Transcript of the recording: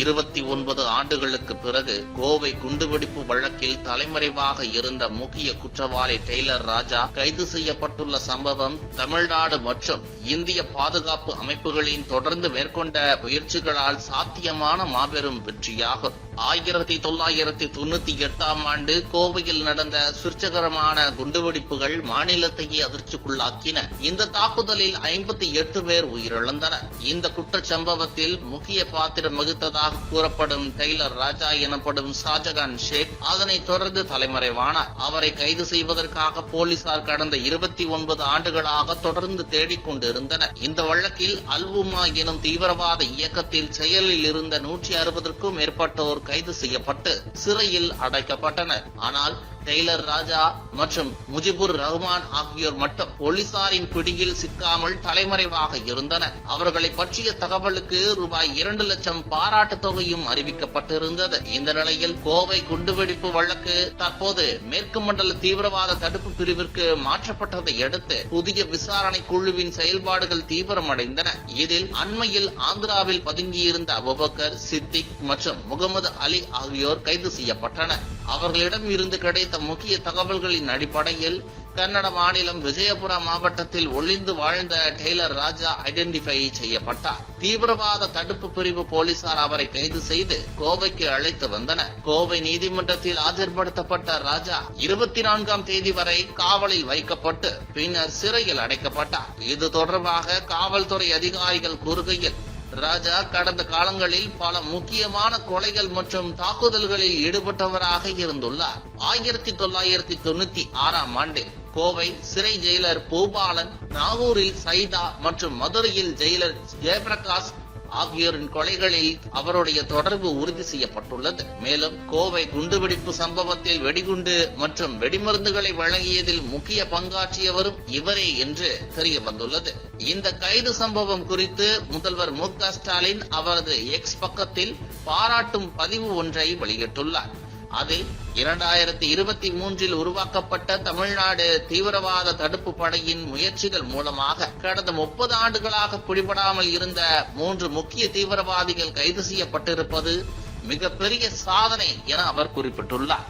இருபத்தி ஒன்பது ஆண்டுகளுக்கு பிறகு கோவை குண்டுவெடிப்பு வழக்கில் தலைமறைவாக இருந்த முக்கிய குற்றவாளி டெய்லர் ராஜா கைது செய்யப்பட்டுள்ள சம்பவம் தமிழ்நாடு மற்றும் இந்திய பாதுகாப்பு அமைப்புகளின் தொடர்ந்து மேற்கொண்ட முயற்சிகளால் சாத்தியமான மாபெரும் வெற்றியாகும். ஆயிரத்தி தொள்ளாயிரத்தி தொண்ணூத்தி எட்டாம் ஆண்டு கோவையில் நடந்த சுர்ச்சகரமான குண்டுவெடிப்புகள் மாநிலத்தையே அதிர்ச்சிக்குள்ளாக்கின. இந்த தாக்குதலில் ஐம்பத்தி எட்டு பேர் உயிரிழந்தனர். இந்த குற்ற சம்பவத்தில் முக்கிய பாத்திரம் வகித்ததாக கூறப்படும் டெய்லர் ராஜா எனப்படும் ஷாஜகான் ஷேக் அதனைத் தொடர்ந்து தலைமறைவானார். அவரை கைது செய்வதற்காக போலீசார் கடந்த இருபத்தி ஒன்பது ஆண்டுகளாக தொடர்ந்து தேடிக்கொண்டிருந்தனர் இந்த வழக்கில் அல்வுமா எனும் தீவிரவாத இயக்கத்தில் செயலில் இருந்த நூற்றி அறுபதற்கும் மேற்பட்டோர் கைது செய்யப்பட்டு சிறையில் அடைக்கப்பட்டனர். ஆனால் டெய்லர் ராஜா மற்றும் முஜிபுர் ரஹ்மான் ஆகியோர் மட்டும் போலீசாரின் பிடியில் சிக்காமல் தலைமறைவாக இருந்தனர். அவர்களை பற்றிய தகவலுக்கு ரூபாய் இரண்டு லட்சம் பாராட்டு தொகையும் அறிவிக்கப்பட்டிருந்தது. இந்த நிலையில் கோவை குண்டுவெடிப்பு வழக்கு தற்போது மேற்கு மண்டல தீவிரவாத தடுப்பு பிரிவிற்கு மாற்றப்பட்டதை அடுத்து புதிய விசாரணை குழுவின் செயல்பாடுகள் தீவிரமடைந்தன. இதில் அண்மையில் ஆந்திராவில் பதுங்கியிருந்த அபுபக்கர் சித்திக் மற்றும் முகமது அலி ஆகியோர் கைது செய்யப்பட்டனர். அவர்களிடம் இருந்து கிடைத்த முக்கிய தகவல்களின் அடிப்படையில் கன்னட மாநிலம் விஜயபுரா மாவட்டத்தில் ஒளிந்து வாழ்ந்த டெய்லர் ராஜா ஐடென்டிஃபை செய்யப்பட்டார். தீவிரவாத தடுப்பு பிரிவு போலீசார் அவரை கைது செய்து கோவைக்கு அழைத்து வந்தனர். கோவை நீதிமன்றத்தில் ஆஜர்படுத்தப்பட்ட ராஜா இருபத்தி நான்காம் தேதி வரை காவலில் வைக்கப்பட்டு பின்னர் சிறையில் அடைக்கப்பட்டார். இது தொடர்பாக காவல்துறை அதிகாரிகள் கூறுகையில் ராஜா கடந்த காலங்களில் பல முக்கியமான கொலைகள் மற்றும் தாக்குதல்களில் ஈடுபட்டவராக இருந்துள்ளார். ஆயிரத்தி தொள்ளாயிரத்தி தொண்ணூத்தி ஆறாம் ஆண்டு கோவை சிறை ஜெயிலர் பூபாலன் நாகூரில் சைதா மற்றும் மதுரையில் ஜெயிலர் ஜெயபிரகாஷ் ஆகியோரின் கொலைகளில் அவருடைய தொடர்பு உறுதி செய்யப்பட்டுள்ளது. மேலும் கோவை குண்டுவெடிப்பு சம்பவத்தில் வெடிகுண்டு மற்றும் வெடிமருந்துகளை வழங்கியதில் முக்கிய பங்காற்றியவரும் இவரே என்று தெரிய வந்துள்ளது இந்த கைது சம்பவம் குறித்து முதல்வர் மு ஸ்டாலின் அவரது எக்ஸ் பக்கத்தில் பாராட்டும் பதிவு ஒன்றை வெளியிட்டுள்ளார். அதில் இரண்டாயிரத்தி இருபத்தி மூன்றில் உருவாக்கப்பட்ட தமிழ்நாடு தீவிரவாத தடுப்பு படையின் முயற்சிகள் மூலமாக கடந்த முப்பது ஆண்டுகளாக பிடிபடாமல் இருந்த மூன்று முக்கிய தீவிரவாதிகள் கைது செய்யப்பட்டிருப்பது மிகப்பெரிய சாதனை என அவர் குறிப்பிட்டுள்ளார்.